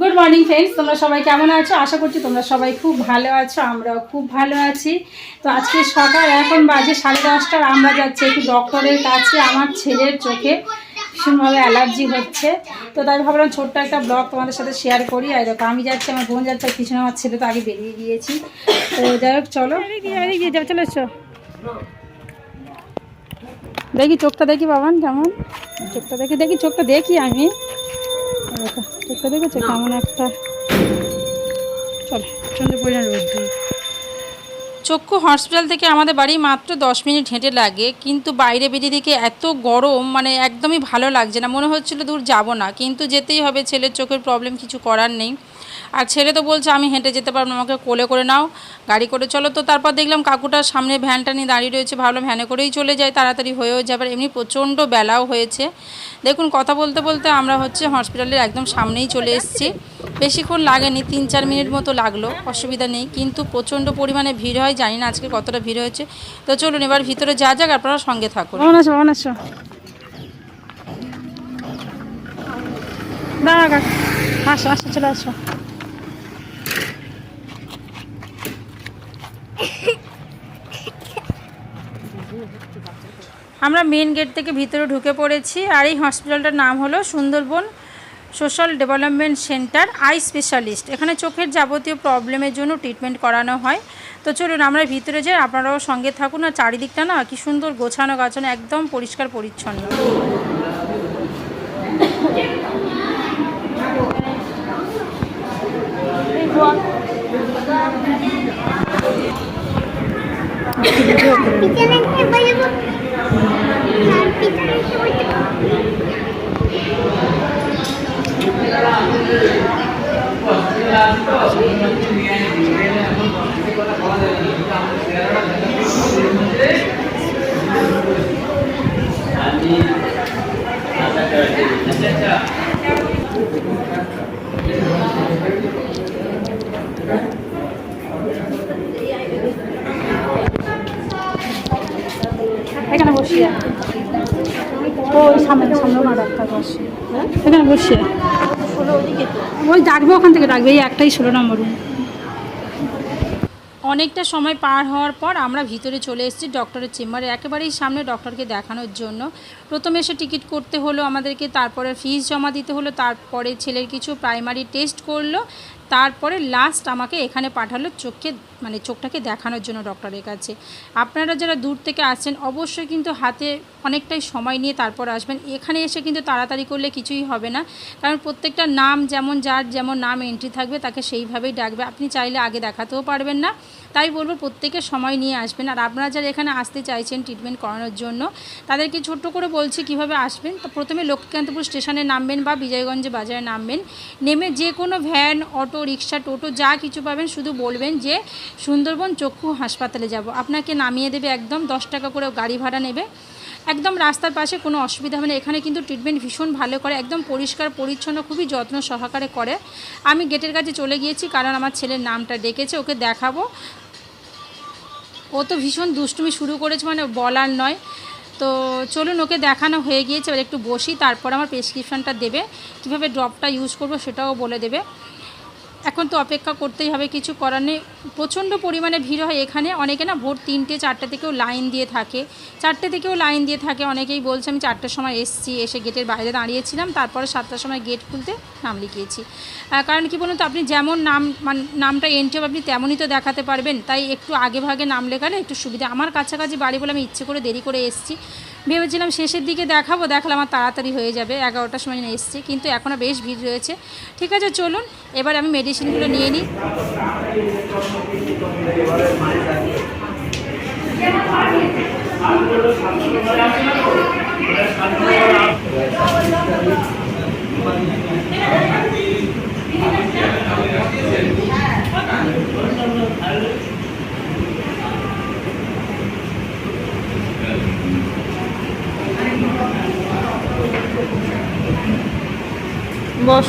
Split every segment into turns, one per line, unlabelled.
Good morning friends তোমরা সবাই কেমন আছো? আশা করছি তোমরা সবাই খুব ভালো আছো, আমরাও খুব ভালো আছি। তো আজকে সকাল, এখন বাজে সাড়ে দশটার আমরা যাচ্ছি একটু ডক্টরের কাছে, আমার ছেলের চোখে ভীষণভাবে অ্যালার্জি হচ্ছে। তো তাই ভাবলাম ছোট্ট একটা ব্লগ তোমাদের সাথে শেয়ার করি। আর দেখো, আমি যাচ্ছি, আমার বোন যাচ্ছে পিছনে আমার ছেলে তো আগে বেরিয়ে গিয়েছি। তো যাই হোক চলো চলে। দেখি চোখটা দেখি, বাবান, কেমন? চোখটা দেখি দেখি, চোখটা দেখি আমি। দেখো দেখেছে কেমন একটা চলো প্রচণ্ড পরিমাণ রোদ চক্ষু হসপিটাল থেকে আমাদের বাড়ি মাত্র দশ মিনিট হেঁটে লাগে কিন্তু বাইরে বেরিয়ে দিকে এত গরম মানে একদমই ভালো লাগছে না। মনে হচ্ছিল দূর যাব না কিন্তু যেতেই হবে ছেলের চোখের প্রবলেম কিছু করার নেই। আর ছেলে তো বলছে, আমি হেঁটে যেতে পারব না, আমাকে কোলে করে নাও, গাড়ি করে চলো। তো তারপর দেখলাম কাকুটার সামনে ভ্যানটা নিয়ে দাঁড়িয়ে রয়েছে, ভাবলাম ভ্যানে করেই চলে যাই, তাড়াতাড়ি হয়েও যাবে। এমনি প্রচণ্ড বেলাও হয়েছে। দেখুন, কথা বলতে বলতে আমরা হচ্ছে হসপিটালের একদম সামনেই চলে এসেছি। বেশিক্ষণ লাগেনি, তিন চার মিনিট মতো লাগল, অসুবিধা নেই, কিন্তু প্রচণ্ড পরিমাণে ভিড় হয়, জানি না আজকে কতটা ভিড় হয়েছে। তো চলুন, এবার ভিতরে যা যাক, আপনারা সঙ্গে থাকুন। দাঁড়া, কাকা। আসো আসো, চলে আসো। আমরা মেন গেট থেকে ভিতরে ঢুকে পড়েছি আর এই হসপিটালটার নাম হলো Sundarban social development centre eye specialist. এখানে চোখের যাবতীয় প্রবলেমের জন্য ট্রিটমেন্ট করানো হয়। তো চলুন, আমরা ভিতরে যাই, আপনারাও সঙ্গে থাকুন। আর চারিদিকটা না কি সুন্দর গোছানো গাছানো, একদম পরিষ্কার পরিচ্ছন্ন।
পিছনে গিয়ে বলব
ওই ওখান থেকে, ডাকবে। এই একটাই ষোলো নম্বর রুম অনেকটা সময় পার হওয়ার পর আমরা ভিতরে চলে এসেছি ডক্টরের চেম্বারে। একেবারেই সামনে ডক্টরকে দেখানোর জন্য। প্রথমে এসে টিকিট করতে হলো আমাদেরকে, তারপরে ফিস জমা দিতে হলো, তারপরে ছেলের কিছু প্রাইমারি টেস্ট করল। তারপরে লাস্ট আমাকে এখানে পাঠালো চোখকে মানে চোখটাকে দেখানোর জন্য ডক্টরের কাছে। আপনারা যারা দূর থেকে আসছেন, অবশ্যই কিন্তু হাতে অনেকটাই সময় নিয়ে তারপর আসবেন। এখানে এসে কিন্তু তাড়াতাড়ি করলে কিছুই হবে না। কারণ প্রত্যেকটা নাম যেমন যার যেমন নাম এন্ট্রি থাকবে, তাকে সেইভাবেই ডাকবে। আপনি চাইলে আগে দেখাতেও পারবেন না। তাই বলব প্রত্যেকে সময় নিয়ে আসবেন। আর আপনারা যারা এখানে আসতে চাইছেন ট্রিটমেন্ট করানোর জন্য, তাদেরকে ছোট্ট করে বলছি কীভাবে আসবেন। তো প্রথমে লক্ষ্মীকান্তপুর স্টেশনে নামবেন বা বিজয়গঞ্জ বাজারে নামবেন। নেমে যে কোনো ভ্যান অটো রিক্সা, টোটো, যা কিছু পাবেন শুধু বলবেন যে সুন্দরবন চক্ষু হাসপাতালে যাব। আপনাকে নামিয়ে দেবে একদম দশ টাকা করে গাড়ি ভাড়া নেবে। একদম রাস্তার পাশে কোনো অসুবিধা হবে না। এখানে কিন্তু ট্রিটমেন্ট ভীষণ ভালো করে, একদম পরিষ্কার, পরিচ্ছন্ন, খুবই যত্ন সহকারে করে। আমি গেটের কাছে চলে গিয়েছি কারণ আমার ছেলের নামটা ডেকেছে, ওকে দেখাবো। ও তো ভীষণ দুষ্টুমি শুরু করেছে মানে বলার নয়। তো চলুন ওকে দেখানো হয়ে গিয়েছে, এবার একটু বসি, তারপর আমার প্রেসক্রিপশনটা দেবে। কীভাবে ড্রপটা ইউজ করব সেটাও বলে দেবে। এখন তো অপেক্ষা করতেই হবে কিছু করার নেই। প্রচণ্ড পরিমাণে ভিড় হয় এখানে। অনেকে না ভোর তিনটে, চারটে থেকেও লাইন দিয়ে থাকে। চারটে থেকেও লাইন দিয়ে থাকে। অনেকেই বলছে, আমি চারটের সময় এসছি, এসে গেটের বাইরে দাঁড়িয়েছিলাম। তারপরে সাতটার সময় গেট খুলতে নাম লিখিয়েছি। কারণ কি বলুন তো, আপনি যেমন নাম, মান- নামটা এন্ট্রি হবে, আপনি তেমনই তো দেখাতে পারবেন। তাই একটু আগে ভাগে নাম লেখালে একটু সুবিধা। আমার কাছাকাছি বাড়ি বলে আমি ইচ্ছে করে দেরি করে এসেছি। ভেবেছিলাম শেষের দিকে দেখাবো দেখালাম আমার তাড়াতাড়ি হয়ে যাবে। এগারোটার সময় এসেছি, কিন্তু এখনও বেশ ভিড় রয়েছে। ঠিক আছে, চলুন। এবার আমি মেডিসিনগুলো নিয়ে নিই। বস।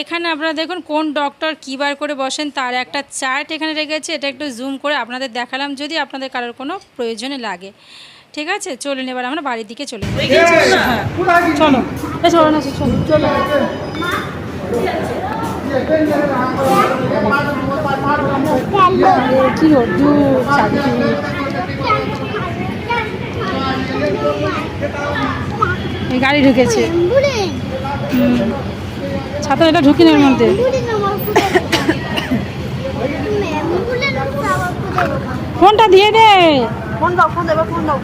এখানে আপনারা দেখুন কোন ডক্টর কী বার করে বসেন তার একটা চার্ট এখানে রেখেছে এটা একটু জুম করে আপনাদের দেখালাম যদি আপনাদের কারোর কোনো প্রয়োজনে লাগে। ঠিক আছে? চলুন এবার আমরা বাড়ির দিকে চলে যাই। হ্যাঁ চলো এ চলো না চলো চলো কি রোদ্দুর গাড়ি ঢুকেছে। হুম। ছাতা এটা ঢুকি না এর মধ্যে ফোনটা দিয়ে দে।
ফোন দাও ফোন দেবে ফোন দাও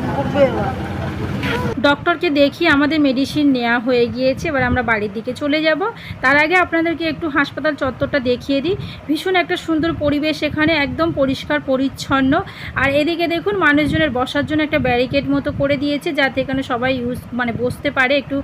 ডক্টরকে দেখিয়ে আমাদের মেডিসিন নেওয়া হয়ে গিয়েছে, এবার আমরা বাড়ির দিকে চলে যাব। তার আগে আপনাদেরকে একটু হাসপাতাল চত্বরটা দেখিয়ে দিই। ভীষণ একটা সুন্দর পরিবেশ এখানে, একদম পরিষ্কার, পরিচ্ছন্ন। আর এদিকে দেখুন, মানুষজনের বসার জন্য একটা ব্যারিকেড মতো করে দিয়েছে, যাতে এখানে সবাই ইউজ মানে বসতে পারে, একটু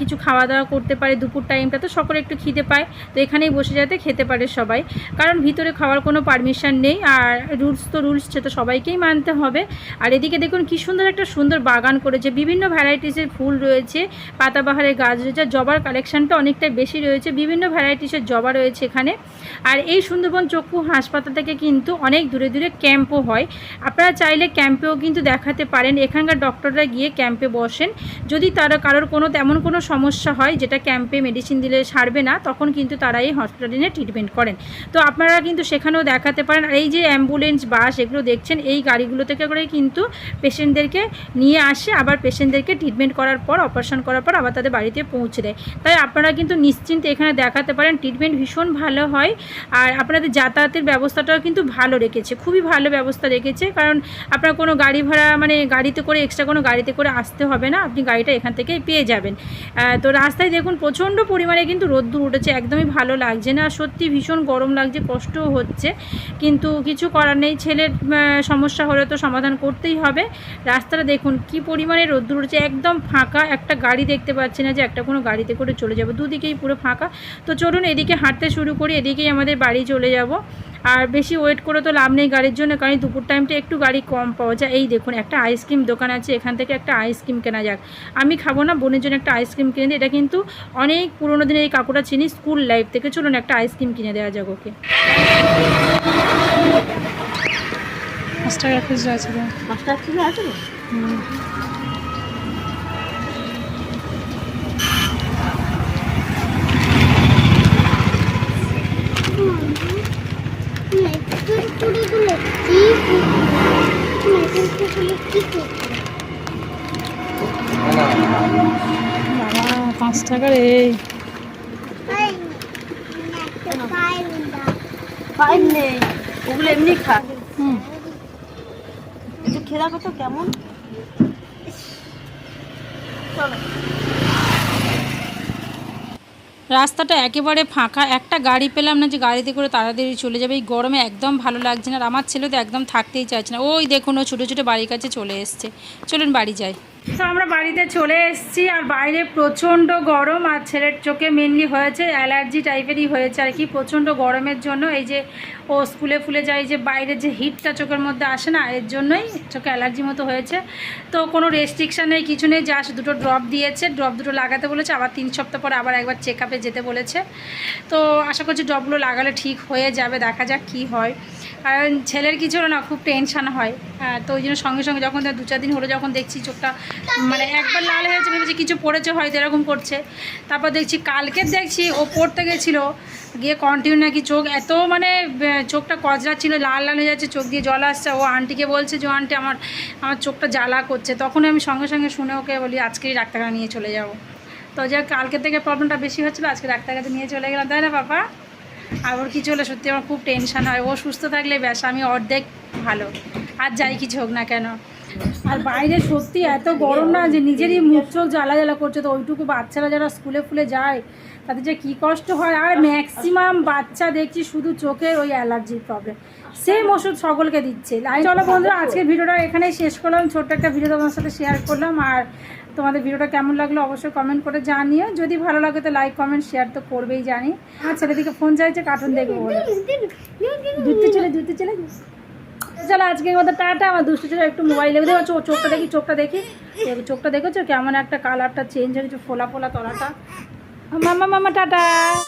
কিছু খাওয়া দাওয়া করতে পারে দুপুর টাইমটা তো সকলে একটু খিদে পায়। তো এখানেই বসে যাতে খেতে পারে সবাই। কারণ ভিতরে খাওয়ার কোনো পারমিশন নেই, আর রুলস তো রুলস সে তো সবাইকেই মানতে হবে। আর এদিকে দেখুন, কি সুন্দর একটা সুন্দর বাগান করেছে বিভিন্ন ভ্যারাইটিসের ফুল রয়েছে পাতাবাহারের গাছ রয়েছে জবার কালেকশনটা অনেকটাই বেশি রয়েছে, বিভিন্ন ভ্যারাইটিসের জবা রয়েছে এখানে। আর এই সুন্দরবন চক্ষু হাসপাতাল থেকে কিন্তু অনেক দূরে দূরে ক্যাম্পও হয়। আপনারা চাইলে ক্যাম্পেও কিন্তু দেখাতে পারেন, এখানকার ডক্টররা গিয়ে ক্যাম্পে বসেন। যদি তারা কারোর কোনো তেমন কোনো সমস্যা হয়, যেটা ক্যাম্পে মেডিসিন দিলে সারবে না, তখন কিন্তু তারা এই হসপিটালে নিয়ে ট্রিটমেন্ট করেন। তো আপনারা কিন্তু সেখানেও দেখাতে পারেন। আর এই যে অ্যাম্বুলেন্স বাস এগুলো দেখছেন, এই গাড়িগুলো থেকে করে কিন্তু পেশেন্টদেরকে নিয়ে আসে। আবার পেশেন্টদেরকে ট্রিটমেন্ট করার পর অপারেশন করার পর আবার তাদের বাড়িতে পৌঁছে দেয়। তাই আপনারা কিন্তু নিশ্চিন্তে এখানে দেখাতে পারেন ট্রিটমেন্ট ভীষণ ভালো হয়। আর আপনাদের যাতায়াতের ব্যবস্থাটাও কিন্তু ভালো রেখেছে, খুবই ভালো ব্যবস্থা রেখেছে। কারণ আপনার কোনো গাড়ি ভাড়া মানে গাড়িতে করে এক্সট্রা কোনো গাড়িতে করে আসতে হবে না, আপনি গাড়িটা এখান থেকেই পেয়ে যাবেন। তো রাস্তায় দেখুন প্রচণ্ড পরিমাণে কিন্তু রোদ্দুর উঠেছে, একদমই ভালো লাগছে না। সত্যি ভীষণ গরম লাগছে, কষ্টও হচ্ছে। কিন্তু কিছু করার নেই, ছেলের সমস্যা হলে তো সমাধান করতেই হবে। রাস্তাটা দেখুন, কি পরিমাণে রোদ্দুর উঠেছে একদম ফাঁকা একটা গাড়ি দেখতে পাচ্ছি না যে একটা কোনো গাড়িতে করে চলে যাব। দুদিকেই পুরো ফাঁকা। তো চলুন এদিকে হাঁটতে শুরু করি এদিকেই আমাদের বাড়ি চলে যাব। আর বেশি ওয়েট করে তো লাভ নেই গাড়ির জন্য কারণ দুপুর টাইমটা একটু গাড়ি কম পাওয়া যায়। এই দেখুন একটা আইসক্রিম দোকান আছে এখান থেকে একটা আইসক্রিম কেনা যাক। আমি খাব না বোনের জন্য একটা আইসক্রিম কিনে দিই। এটা কিন্তু অনেক পুরোনো দিনের এই কাকুটা চিনি স্কুল লাইফ থেকে। চলুন একটা আইসক্রিম কিনে দেওয়া যাক ওকে। পাঁচ টাকা খুচরা আছে
পাঁচটা ছিল আছে না
কুড়িগুলো কি কুড়িগুলো কি
বাবা
নেই ওগুলো এমনি খা।
হুম।
কেমন?
রাস্তাটা একেবারে ফাঁকা। একটা গাড়ি পেলাম না যে গাড়িতে করে তাড়াতাড়ি চলে যাবে। এই গরমে একদম ভালো লাগছে না। আর আমার ছেলে তো একদম থাকতেই চাইছে না। ওই দেখুন ও ছোটো ছোটো বাড়ির কাছে চলে এসছে। চলুন বাড়ি যাই। তো আমরা বাড়িতে চলে এসেছি আর বাইরে প্রচণ্ড গরম আর ছেলের চোখে মেনলি হয়েছে, অ্যালার্জি টাইপেরই হয়েছে আর কি। প্রচণ্ড গরমের জন্য এই যে ও স্কুলে ফুলে যায় যে বাইরের যে হিটটা চোখের মধ্যে আসে না, এর জন্যই চোখে অ্যালার্জি মতো হয়েছে। তো কোনো রেস্ট্রিকশান নেই, কিছু নেই জাস্ট দুটো ড্রপ দিয়েছে। ড্রপ দুটো লাগাতে বলেছে, আবার তিন সপ্তাহ পর আবার একবার চেক আপে যেতে বলেছে। তো আশা করছি ড্রপগুলো লাগালে ঠিক হয়ে যাবে, দেখা যাক কি হয়। কারণ ছেলের কিছু না খুব টেনশান হয়। তো ওই জন্য সঙ্গে সঙ্গে যখন দু চার দিন হলো, যখন দেখছি চোখটা মানে একবার লাল হয়েছে, ভেবেছি কিছু পড়েছে, হয়তো এরকম করছে তারপর দেখছি কালকে দেখছি, ও পড়তে গেছিল। গিয়ে কন্টিনিউ নাকি চোখ, এত মানে চোখটা কজরা ছিল লাল লাল হয়ে যাচ্ছে, চোখ দিয়ে জল আসছে। ও আন্টিকে বলছে যে "ও আন্টি আমার আমার চোখটা জ্বালা করছে। তখন আমি সঙ্গে সঙ্গে শুনে ওকে বলি, আজকেই ডাক্তারখানা নিয়ে চলে যাব। তো যে কালকে থেকে প্রবলেমটা বেশি হচ্ছিল, আজকে ডাক্তার কাছে নিয়ে চলে গেলাম। তাই না আর ওর কিছু হলে সত্যি আমার খুব টেনশন হয়। ও সুস্থ থাকলে ব্যাস, আমি অর্ধেক ভালো। আর যাই কিছু হোক না কেন। আর বাইরে সত্যি এত গরম না যে নিজেরই মুখ চোখ জ্বালা জ্বালা করছে, তো ওইটুকু বাচ্চারা যারা স্কুলে ফুলে যায়, তাদের যে কী কষ্ট হয়। আর ম্যাক্সিমাম বাচ্চা দেখছি শুধু চোখের ওই অ্যালার্জির প্রবলেম সেম ওষুধ সকলকে দিচ্ছে। চলো বন্ধুরা আজকের ভিডিওটা এখানেই শেষ করলাম। ছোট্ট একটা ভিডিও তোমার সাথে শেয়ার করলাম। আর তোমাদের ভিডিওটা কেমন লাগল অবশ্যই কমেন্ট করে জানিও। যদি ভালো লাগে তো লাইক কমেন্ট শেয়ার তো করবেই জানি। আর ছেলেদিকে ফোন চাইছে কার্টুন দেখব দুধতে চলে দুধতে চলে। চলো আজকের মতো টাটা, আমার দুষ্টু ছেলে একটু মোবাইল দেখে। দেখো চোখটা দেখি চোখটা দেখি। চোখটা দেখেছ? কেমন একটা কালারটা চেঞ্জ হয়েছে, ফোলা ফোলা তলাটা। মামা মামা, টাটা।